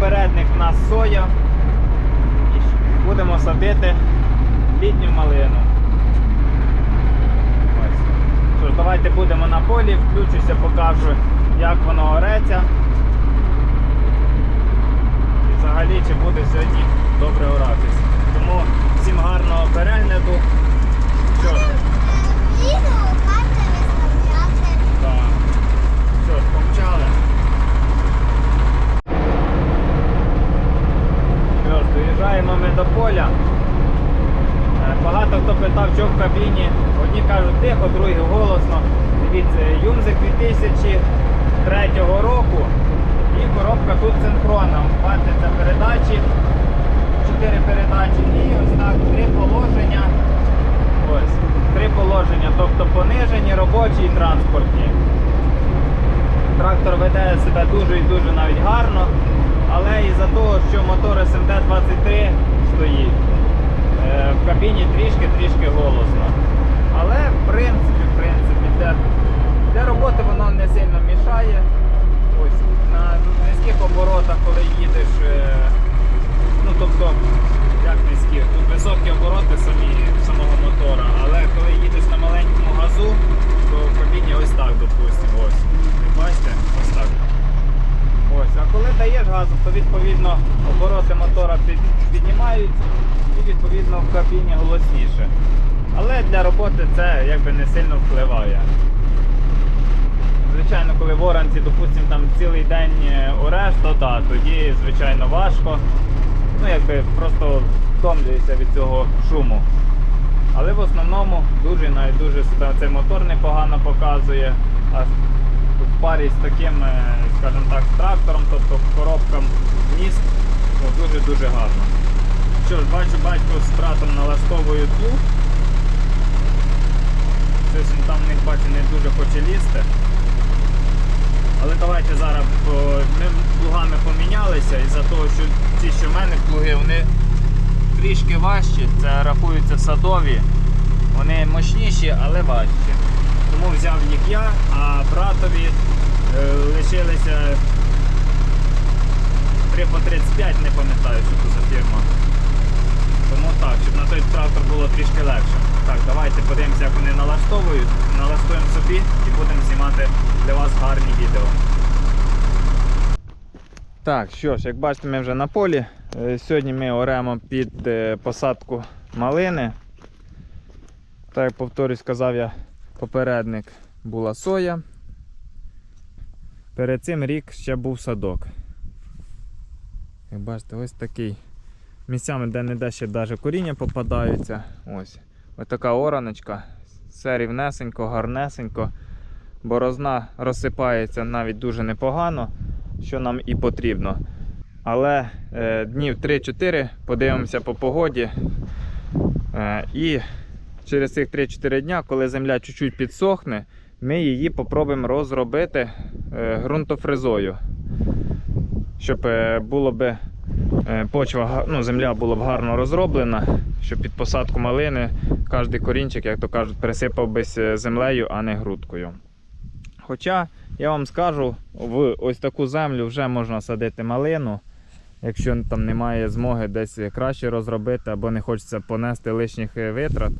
Попередник в нас соя. І будемо садити літню малину. Ось. Що ж, давайте будемо на полі, включуся, покажу, як воно ореться. І взагалі, чи буде сьогодні добре оратись. Тому всім гарного перегляду. Що ж, Відео карти виставляти. так. Що ж, помчали. Що ж, доїжджаємо ми до поля. Е, Багато хто питав, що в кабіні. Одні кажуть тихо, другі голосно. Дивіться, Юнзик 2003 року і коробка тут синхронна. Бачите, це передачі, 4 передачі і ось так три положення. Ось, три положення, тобто понижені, робочі і транспортні. Трактор веде себе дуже навіть гарно, але із-за того, що мотор СМД-23 стоїть, е, в кабіні трішки-трішки голосно. Але в принципі, в принципі, для, для роботи воно не сильно мішає. Ось на низьких оборотах, коли їдеш, е, ну тобто, як низьких, тут високі обороти самі самого мотора, але коли їдеш на маленькому газу, то в кабіні ось так, допустимо, ось. Бачите, ось так. Ось, а коли даєш газу, то відповідно обороти мотора під, піднімаються і відповідно в кабіні голосніше. Але для роботи це якби не сильно впливає. Звичайно, коли в допустимо, там цілий день е, ореш, то так, тоді, звичайно, важко. Ну, якби просто втомлюєшся від цього шуму. Але в основному дуже навіть дуже цей мотор непогано показує. Парі з таким, е, скажімо так, трактором, тобто коробкам міст, ну, дуже-дуже гарно. Що ж, бачу, батько з братом налаштовують плуг. Щось він там в них бачу не дуже хоче лізти. Але давайте зараз ми плугами помінялися із-за того, що ці, що в мене плуги, вони трішки важчі, це рахуються садові. Вони мощніші, але важчі. Тому взяв їх я, а братові е, лишилися 3 по 35, не пам'ятаю, що це за фірма. Тому так, щоб на той трактор було трішки легше. Так, давайте подивимося, як вони налаштовують. Налаштуємо собі і будемо знімати для вас гарні відео. Так, що ж, як бачите, ми вже на полі. Е, Сьогодні ми оремо під е, посадку малини. Так, як повторюсь, сказав я попередник, була соя. Перед цим рік ще був садок. Як бачите, ось такий. Місцями де-не-де ще навіть коріння попадаються. Ось. Ось така ораночка. Все рівнесенько, гарнесенько. Борозна розсипається навіть дуже непогано, що нам і потрібно. Але е, днів 3-4 подивимося по погоді. Е, і через цих 3-4 дня, коли земля чуть-чуть підсохне, ми її попробуємо розробити е, ґрунтофрезою. Щоб е, було би е, почва, ну, земля була б гарно розроблена, щоб під посадку малини кожен корінчик, як то кажуть, пересипав би землею, а не грудкою. Хоча я вам скажу, в ось таку землю вже можна садити малину, якщо там немає змоги десь краще розробити або не хочеться понести лишніх витрат.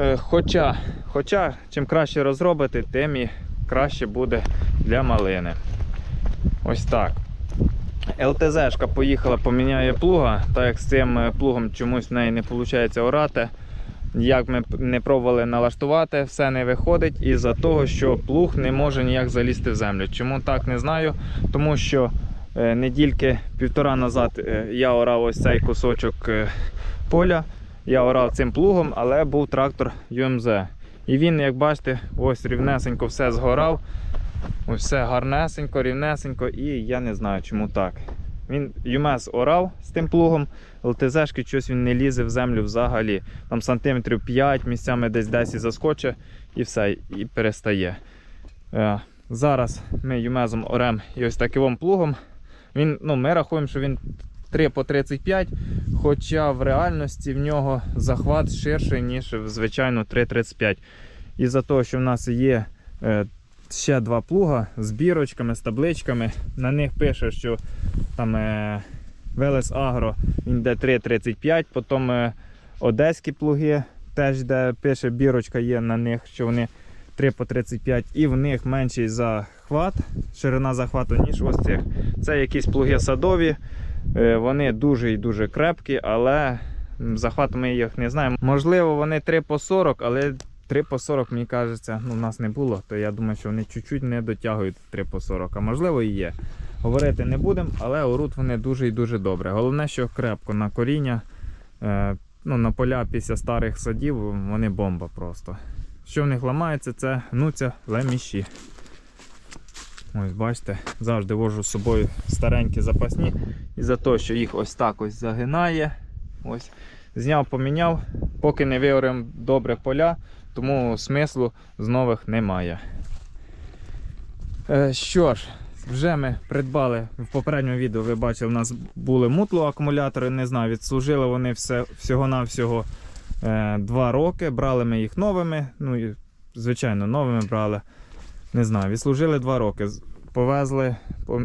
Е, Хоча, хоча чим краще розробити, тим і краще буде для малини. Ось так. ЛТЗшка поїхала, поміняє плуга, так як з цим е, плугом чомусь в неї не виходить орати. Як ми не пробували налаштувати, все не виходить із-за того, що плуг не може ніяк залізти в землю. Чому так не знаю? Тому що е, недільки півтора назад я орав ось цей кусочок поля. Я орав цим плугом, але був трактор UMZ. І він, як бачите, ось рівнесенько все згорав. Ось все гарнесенько, рівнесенько, і я не знаю, чому так. Він ЮМЕС орав з тим плугом, ЛТЗшки щось він не лізе в землю взагалі. Там сантиметрів 5, місцями десь 10 заскоче і все, і перестає. Е, зараз ми ЮМЕЗом орем і ось таким плугом. Він, ну, ми рахуємо, що він 3 по 35, хоча в реальності в нього захват ширший, ніж звичайно 3,35. Із-за того, що в нас є е, ще два плуга з бірочками, з табличками. На них пише, що там е, Велес Агро він йде 3,35, потім е, одеські плуги, теж де пише бірочка є на них, що вони 3 по 35, і в них менший захват, ширина захвату, ніж ось цих. Це якісь плуги садові, вони дуже і дуже крепкі, але захват ми їх не знаємо. Можливо, вони 3 по 40, але 3 по 40, мені кажеться, ну, в нас не було, то я думаю, що вони чуть-чуть не дотягують 3 по 40, а можливо і є. Говорити не будемо, але оруть вони дуже і дуже добре. Головне, що крепко на коріння, е, ну, на поля після старих садів вони бомба просто. Що в них ламається, це гнуться леміші. Ось бачите, завжди вожу з собою старенькі запасні. І за те, що їх ось так ось загинає. Ось. Зняв, поміняв, поки не виоремо добре поля, тому смислу з нових немає. Е, що ж, вже ми придбали в попередньому відео, ви бачили, у нас були мутло акумулятори, не знаю, відслужили вони все, всього-навсього е, 2 роки. Брали ми їх новими. Ну, і, звичайно, новими брали. Не знаю, відслужили 2 роки. Повезли,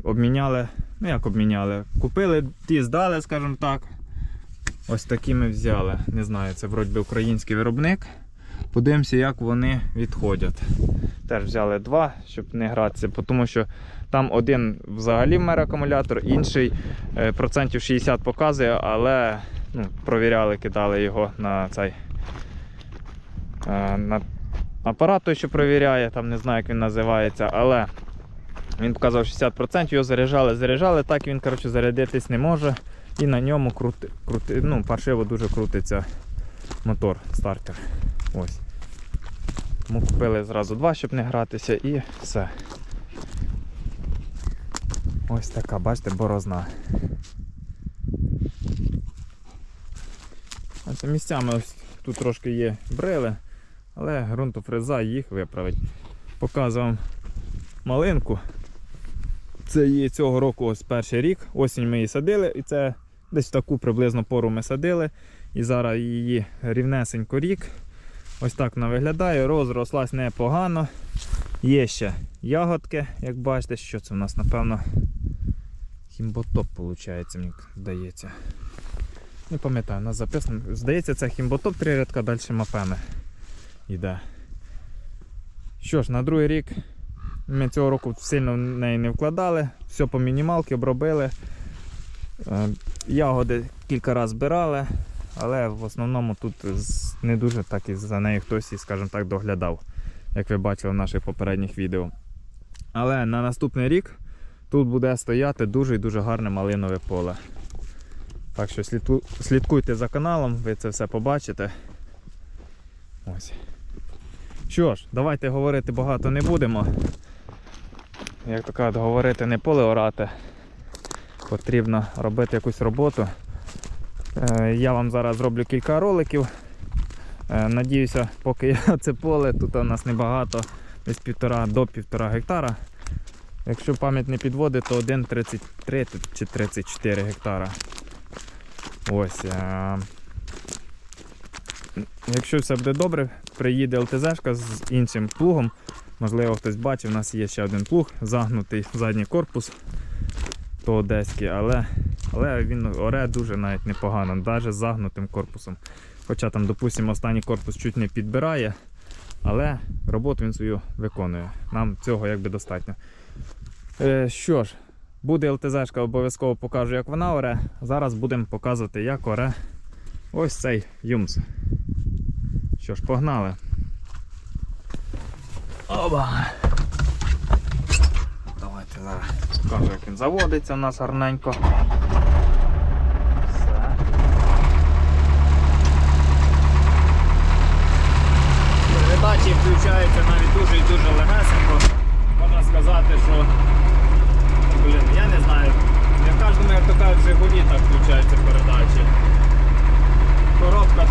обміняли. Ну як обміняли? Купили, ті здали, скажімо так. Ось такі ми взяли. Не знаю, це вроді український виробник. Подивимося, як вони відходять. Теж взяли два, щоб не гратися, тому що там один взагалі в мене акумулятор, інший е, процентів 60 показує, але ну, провіряли, кидали його на цей е, на апарат, той, що провіряє, там не знаю, як він називається, але він показав 60%, його заряджали, заряджали, так він коротше, зарядитись не може. І на ньому крути, крути, ну, паршиво дуже крутиться мотор, стартер. Ось. Тому купили зразу два, щоб не гратися, і все. Ось така, бачите, борозна. Це місцями ось тут трошки є брили, але ґрунтофреза їх виправить. Показую вам малинку. Це її цього року ось перший рік. Осінь ми її садили, і це десь в таку приблизно пору ми садили. І зараз її рівнесенько рік. Ось так вона виглядає, розрослась непогано. Є ще ягодки, як бачите, що це у нас, напевно, хімботоп, виходить, мені здається. Не пам'ятаю, у нас записано. Здається, це хімботоп три рядка, далі мапеми йде. Що ж, на другий рік ми цього року сильно в неї не вкладали, все по мінімалки обробили. Е, Ягоди кілька разів збирали, але в основному тут не дуже так і за нею хтось, скажімо так, доглядав, як ви бачили в наших попередніх відео. Але на наступний рік тут буде стояти дуже і дуже гарне малинове поле. Так що слідкуйте за каналом, ви це все побачите. Ось. Що ж, давайте говорити багато не будемо. Як то кажуть, говорити не поле орати. Потрібно робити якусь роботу. Е, Я вам зараз зроблю кілька роликів. Е, Надіюся, поки я це поле, тут у нас небагато, десь півтора до півтора гектара. Якщо пам'ять не підводить, то 1,33 чи 34 гектара. Ось. е, Якщо все буде добре, приїде ЛТЗшка з іншим плугом. Можливо, хтось бачив, у нас є ще один плуг, загнутий задній корпус, то одеський, але, але він оре дуже навіть непогано, навіть з загнутим корпусом. Хоча там, допустимо, останній корпус чуть не підбирає, але роботу він свою виконує. Нам цього якби достатньо. Е, що ж, буде ЛТЗшка, обов'язково покажу, як вона оре. Зараз будемо показувати, як оре ось цей юмс. Що ж, погнали. Оба. Давайте зараз покажу, як він заводиться у нас гарненько. Все. Передачі включаються навіть дуже і дуже легесенько. Можна сказати, що блін, я не знаю. Не в кожному, як то кажуть, Жигулі так включаються передачі. Коробка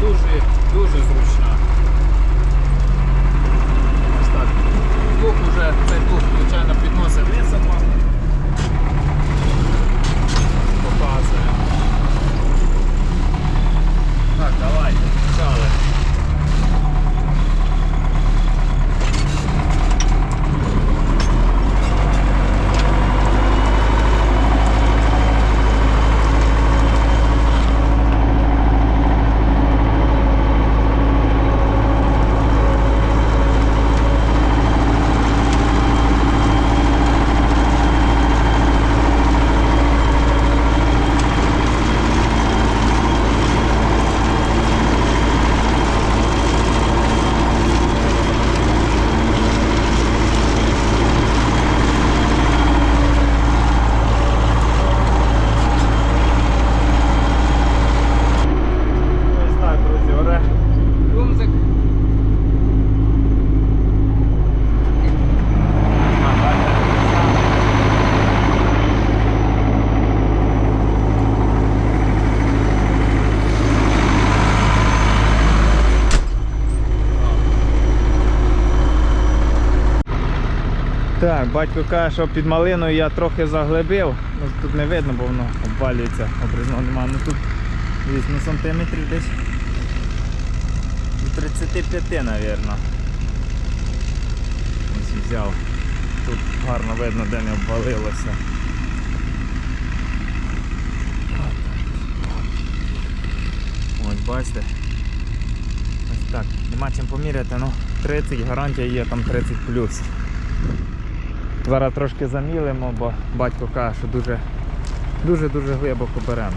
дуже зручна. Ось так. Плуг уже, цей плуг, звичайно, підносить високо. Показує. Так, давай, почали. Так, батько каже, що під малиною я трохи заглибив. Ну, тут не видно, бо воно обвалюється, обрізного немає. Ну тут десь ну, сантиметрів десь до 35, мабуть. Ось взяв. Тут гарно видно, де не обвалилося. Ось бачите. Ось так. Нема чим поміряти, ну 30, гарантія є там 30 плюс. Зараз трошки замілимо, бо батько каже, що дуже дуже-дуже глибоко беремо.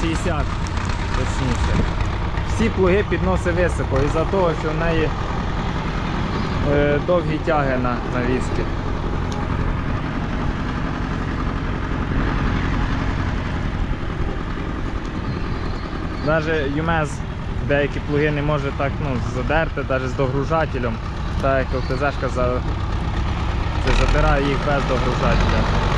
ТЗ-60 точніше. Всі плуги підноси високо із-за того, що в неї е, довгі тяги на, на віскі. Навіть ЮМЕЗ деякі плуги не може так ну, задерти, навіть з догружателем, так як ТЗшка за, задирає їх без догружателя.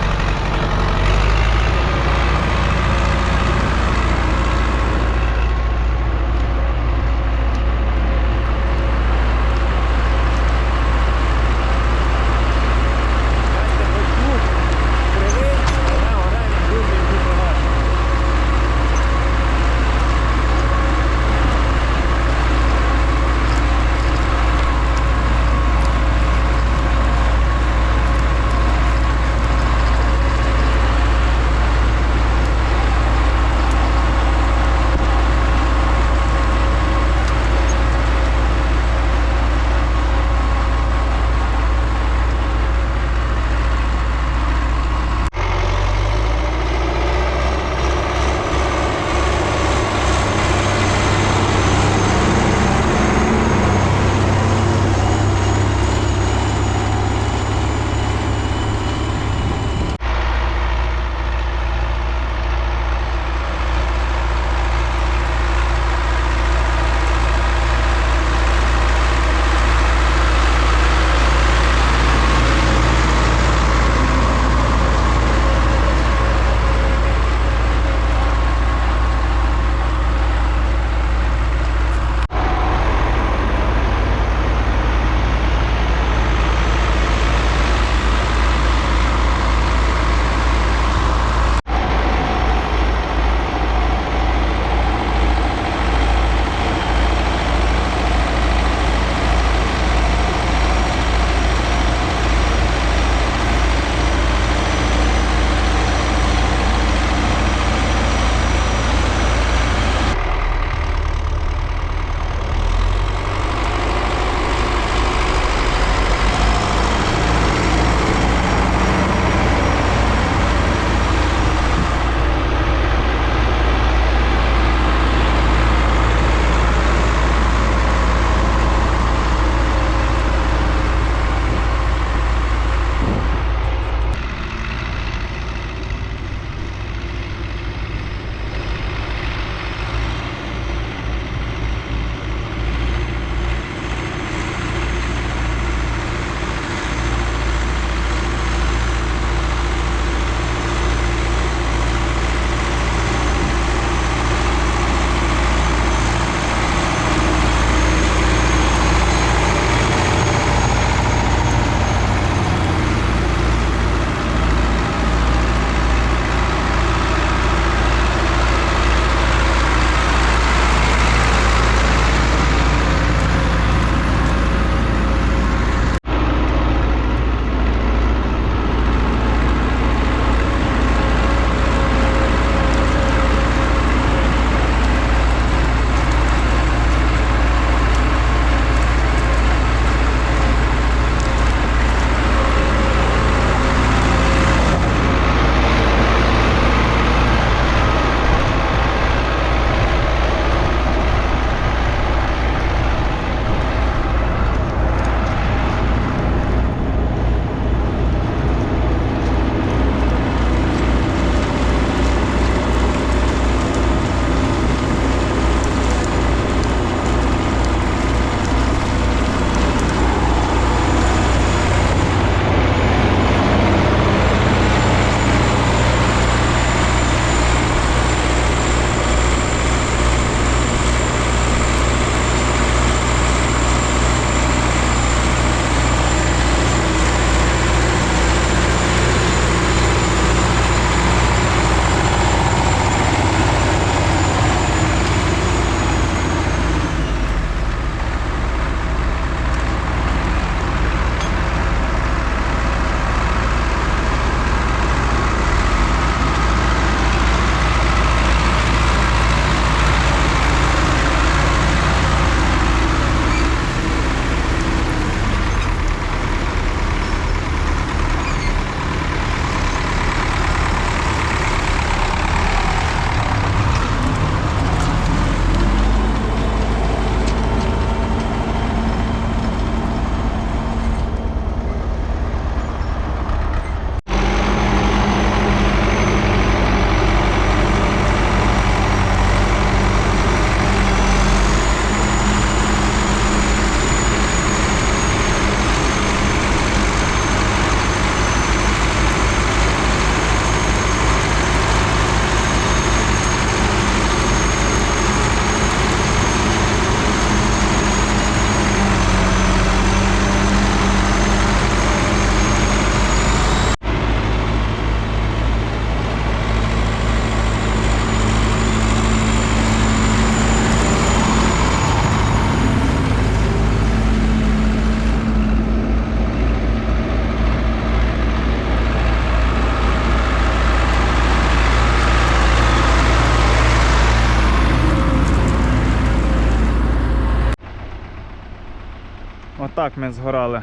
Так ми згорали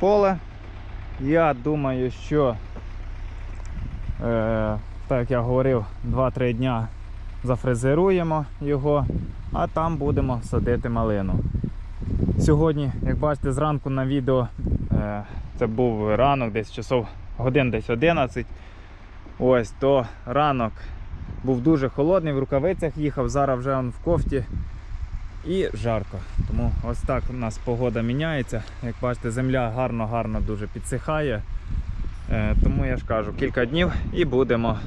поле. Я думаю, що, е, так як я говорив, 2-3 дня зафрезеруємо його, а там будемо садити малину. Сьогодні, як бачите, зранку на відео е, це був ранок, десь часов годин десь 11. Ось то ранок був дуже холодний, в рукавицях їхав, зараз вже он в кофті і жарко. Тому ось так у нас погода міняється. Як бачите, земля гарно-гарно дуже підсихає. Е, тому я ж кажу, кілька днів і будемо,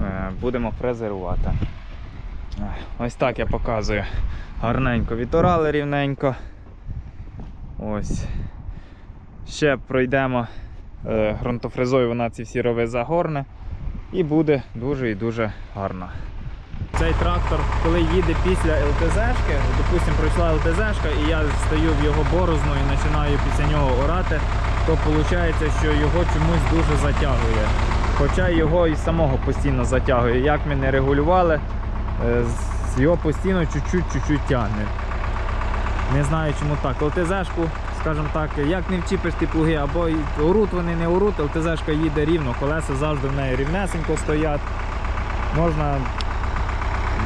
е, будемо фрезерувати. Ось так я показую. Гарненько відорали рівненько. Ось. Ще пройдемо е, ґрунтофрезою, вона ці всі рови загорне. І буде дуже і дуже гарно. Цей трактор, коли їде після ЛТЗшки, допустимо, пройшла ЛТЗшка, і я стою в його борозну і починаю після нього орати, то виходить, що його чомусь дуже затягує. Хоча його і самого постійно затягує. Як ми не регулювали, е, його постійно чуть-чуть тягне. Не знаю чому так. ЛТЗшку, скажімо так, як не вчіпиш ті плуги, або орут вони не орут, ЛТЗшка їде рівно, колеса завжди в неї рівнесенько стоять. Можна,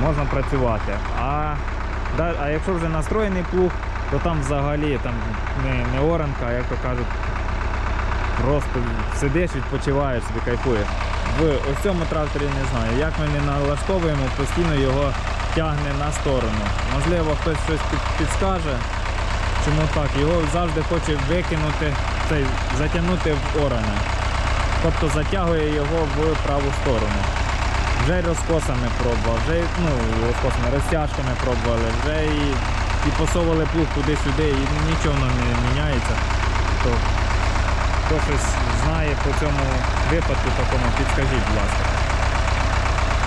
можна працювати. А, а якщо вже настроєний плуг, то там взагалі там не, не оранка, а як то кажуть, просто сидиш, відпочиваєш, собі кайфуєш. В ось цьому тракторі не знаю. Як ми не налаштовуємо, постійно його тягне на сторону. Можливо, хтось щось підскаже, чому так. Його завжди хоче викинути, цей, затягнути в оране. Тобто затягує його в праву сторону. Вже й розкосами пробував, вже ну, розкосами, розтяжками пробували, вже і, і посовували плуг туди-сюди, і нічого не міняється. То, хто щось знає по цьому випадку такому, підскажіть, будь ласка.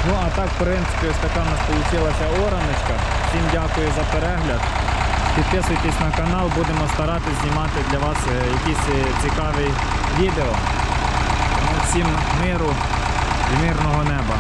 Ну а так, в принципі, ось така у нас вийшла ораночка. Всім дякую за перегляд. Підписуйтесь на канал, будемо старатися знімати для вас е, якісь е, цікаві відео. Тому всім миру і мирного неба.